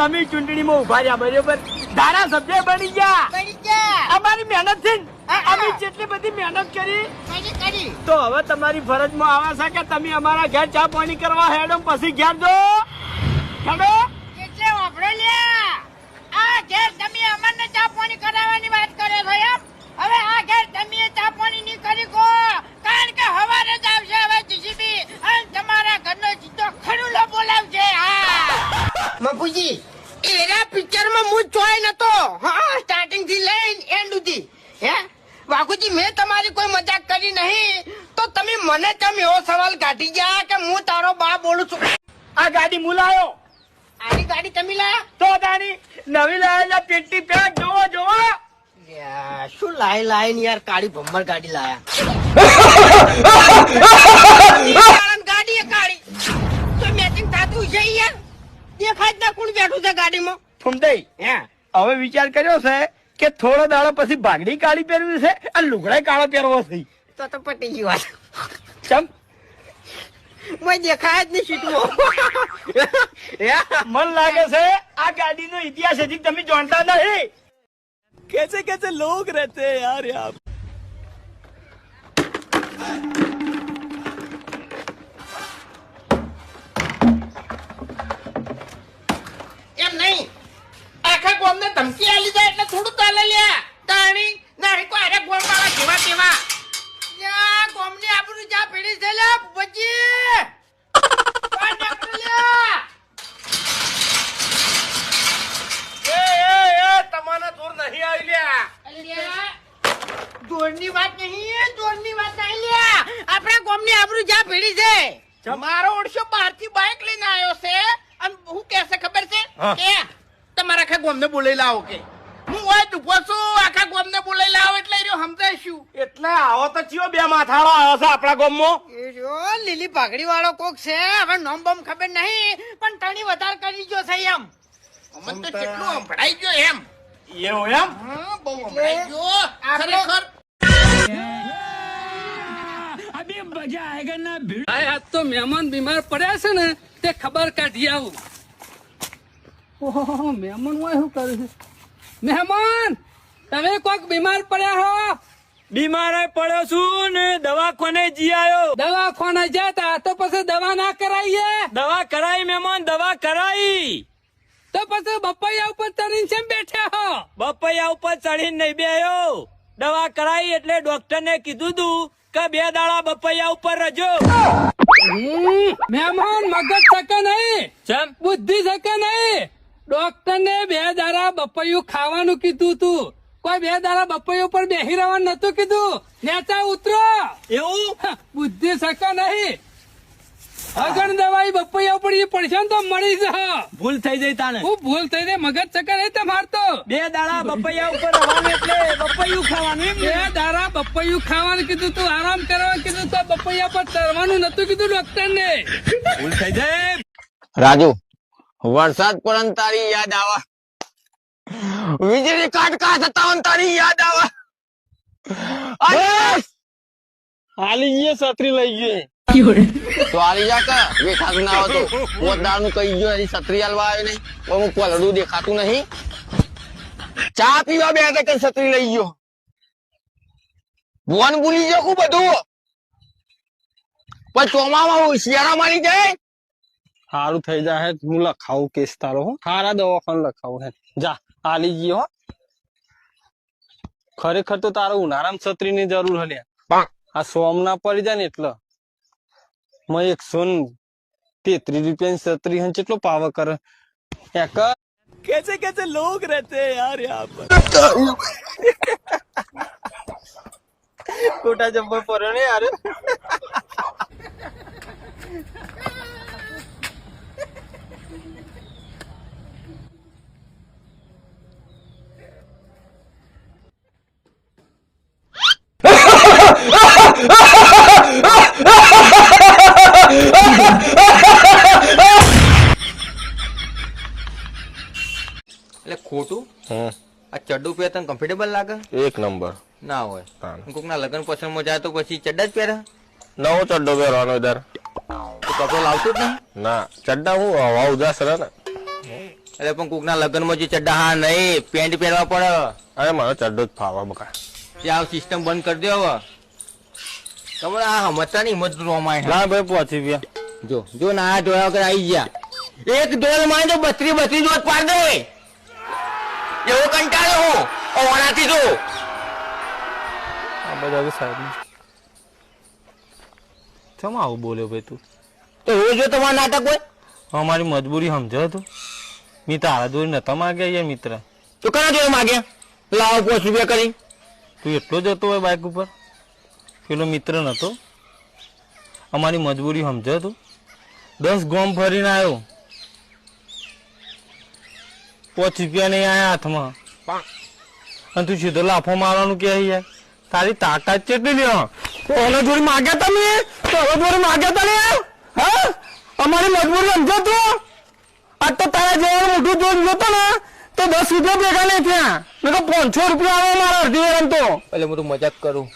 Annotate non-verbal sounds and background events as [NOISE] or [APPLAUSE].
તમે ચૂંટણીમાં ઊભા રહ્યા બરોબર? ધારાસભ્ય બની ગયા. અમારી મહેનતથી અમે જેટલી બધી મહેનત કરી તો હવે તમારી ફરજમાં આવા છે કે તમે અમારા ઘેર ચા પાણી કરવા હેડો પછી ઘેર જો. હેડો. એટલે વાપરો લ્યા. આ ઘેર તમે અમને ચા પાણી કરાવવાની વાત કરે છો એમ? હવે આ ઘેર તમે ચા પાણી નહીં કરી કે હવારે જ આવશે હવે જીસીબી અને તમારા ઘરનો સીધો ખડુલો બોલાવશે હા મફુજી એરા પિક્ચરમાં હું જોઈ નતો હા સ્ટાર્ટિંગથી એન્ડ હે? વાઘુજી મેં તમારી કોઈ મજાક કરી નહીં. તો તમે મને કેમ એવો સવાલ કાઢી ગયા કે હું તારો બા બોલું છું? આ ગાડી મુલાયો આની ગાડી તમે લાયા? તો તારી નવી લાયેલા પેટી પેક જોવો જોવો. શું લાય લાય ને યાર કાળી ભમ્મર ગાડી લાયા? ગાડી એ કાળી. તો મેચિંગ થાતું છે યાર? દેખાય જ ના કોણ બેઠું છે ગાડીમાં. ફૂમતાઈ હે? હવે વિચાર કર્યો છે કે થોડો દાડો પછી ભાગડી કાળી પહેરવી છે અને લુગડાઈ કાળો પહેરવો છે. તો તો પટી ગયું ચમ? મને દેખાય જ નહીં સીટવો [LAUGHS] મન લાગે છે આ ગાડીનો ઇતિહાસ હજી તમે જાણતા નથી. કેસે કેસે લોગ રહેતે યાર યાર એમ નહીં. આખા કોમને ધમકી આલી દે ચાલે લ્યા તાણી નહીં કોઈ અરે ગોમ વાળા જેવા તેવા. યા ગોમની આબરૂ જા પીડી છે લે બજી બહાર નીકળો એ એ એ તમારા દૂર નહીં આવી વાત નહીં જોરની વાત નહીં લ્યા. આપણા ગોમની આબરૂ જા પીડી છે. મારો ઓળશો બહારથી બાઇક લઈને આવ્યો છે. અને હું કેસે ખબર છે? કે તમારા આખા ગોમને બોલાઈ લાવો કે. હોય ડૂબો આખા ગોમ ને બોલાઈ લાવો એટલે રહ્યો સમજાઈશું એટલે આવો તો ચિયો બે માથાળો આવ્યો છે આપણા ગામમાં. એ જો લીલી પાઘડી વાળો કોક છે હવે નોમ બમ ખબર નહીં પણ તણી વધારે કરી ગયો છે એમ. અમન તો કેટલું સંભળાઈ ગયો એમ. એવું એમ? બહુ સંભળાઈ ગયો. ખરેખર. આ આજ તો મહેમાન બીમાર પડ્યા છે ને તે ખબર કાઢી આવું. ઓહો મહેમાન હોય શું કરે છે? મહેમાન તમે કોઈક બીમાર પડ્યા હો? બીમારે પડ્યો છું ને દવાખાને જી આવ્યો. દવાખાને જતા તો પછી દવા ના કરાઈએ? દવા કરાઈ મહેમાન દવા કરાઈ. તો પછી બપૈયા ઉપર ચડીને કેમ બેઠા હો? બપૈયા ઉપર ચડીને નહીં બેયો દવા કરાઈ એટલે ડોક્ટર ને કીધું તું કે બે દાડા બપૈયા ઉપર રજો. હમ, મહેમાન મગજ શકે નહીં. બુદ્ધિ શકે નહીં. ડોક્ટર ને બે દારા બપૈયું ખાવાનું કીધું તું. કોઈ બે દારા બપૈયું ઉપર બેહી રહેવાનું નતું કીધું. નેતા ઉતરો. એવું? બુદ્ધિ શકે નહીં. અગણ દવાઈ બપૈયા ઉપર એ પડશે તો મળી જ ભૂલ થઈ જઈ તાને. હું ભૂલ થઈ જાય મગજ ચક્કર નહીં તમાર તો. બે દાડા બપૈયા ઉપર રહેવાનું એટલે બપૈયું ખાવાનું બે? દાડા બપૈયું ખાવાનું કીધું તું આરામ કરવા કીધું તો બપૈયા પર તરવાનું નતું કીધું ડોક્ટર ને ભૂલ થઈ જાય રાજુ વરસાદ પડે ને તારી યાદ આવે. વીજળી કાટકા થતા તારી યાદ આવે. હાલી ગયે છત્રી લઈ ગયે. તો આલી જા કે બેઠા ના આવતો પોતદારનું કહી ગયો છત્રી હાલવા આવ્યો નહીં. પણ હું પલડું દેખાતું નહીં. ચા પીવા બે કે છત્રી લઈ ગયો. ભુવન ભૂલી ગયો કું બધું. પણ ચોમામાં શિયાળા મારી જાય. સારું થઈ જાય હું લખાવું કેસ તારો હો સારા દવાખાને લખાવું હે જા આલી ગયો હો ખરેખર તો તારો ઉનાળામાં છત્રી ની જરૂર હલે આ સોમ ના પડી જાય ને એટલે મેં એકસો તેત્રીસ રૂપિયા છત્રી હન કેટલો પાવર કરે એક कैसे कैसे लोग रहते हैं यार यहाँ पर ખોટા જબ્બર પડ્યો ને આ ચડ્ડું પહેર તને કમ્ફર્ટેબલ લાગે? એક નંબર. ના હોય. કોક ના લગ્ન પસંદમાં જાય તો પછી ચડ્ડા જ પહેરે? નવો ચડ્ડો પહેરવાનો ઇધર તો કપડો લાવતો જ નહીં? ના ચડ્ડા હું હવા ઉદાસ રહે ને. એટલે પણ કોકના લગ્નમાં જે ચડ્ડા હા નહીં પેન્ટ પહેરવા પડે. અરે મારો ચડ્ડો જ ફાવા બકા. ત્યાં સિસ્ટમ બંધ કરી દો હવે. તમે આ હમતા ની હિંમત રોમાય ના ભાઈ પહોંચી ગયા. જો જો ના જોયા વગર આવી ગયા. એક ડોલમાં તો બત્રી બત્રી જોત પાડ દે. એવો કંટાળ્યો હું ઓણાથી જો. આ બધા સાહેબ ચમ આવું બોલ્યો ભાઈ તું? તો રોજ જો તમારા નાટક હોય? અમારી મજબૂરી સમજો તું. મેં તારા દોરી નતા માગ્યા યાર મિત્ર. તો કના જોડે માગ્યા? લાવો પોસ્ટ રૂપિયા કરી તું એટલો જતો હોય બાઇક ઉપર? પેલો મિત્ર નતો? અમારી મજબૂરી સમજો તું. દસ ગોમ ફરીને આવ્યો. પાંચ રૂપિયા નહીં આયા હાથમાં. અને તું સીધો લાફો મારવાનું કે યાર તારી તાકાત કેટલી લ્યો ઓલા જોડી માગ્યા તમે હવે જોડી માગ્યા હા? અમારી મજબૂરી સમજો તો. આજ તો તારા જેવા મોટું જોડ જોતો ને તો દસ રૂપિયા ભેગા નહીં થયા. મેં તો પાંચસો રૂપિયા આવે મારા અડધી રમતો એટલે હું તો મજાક કરું.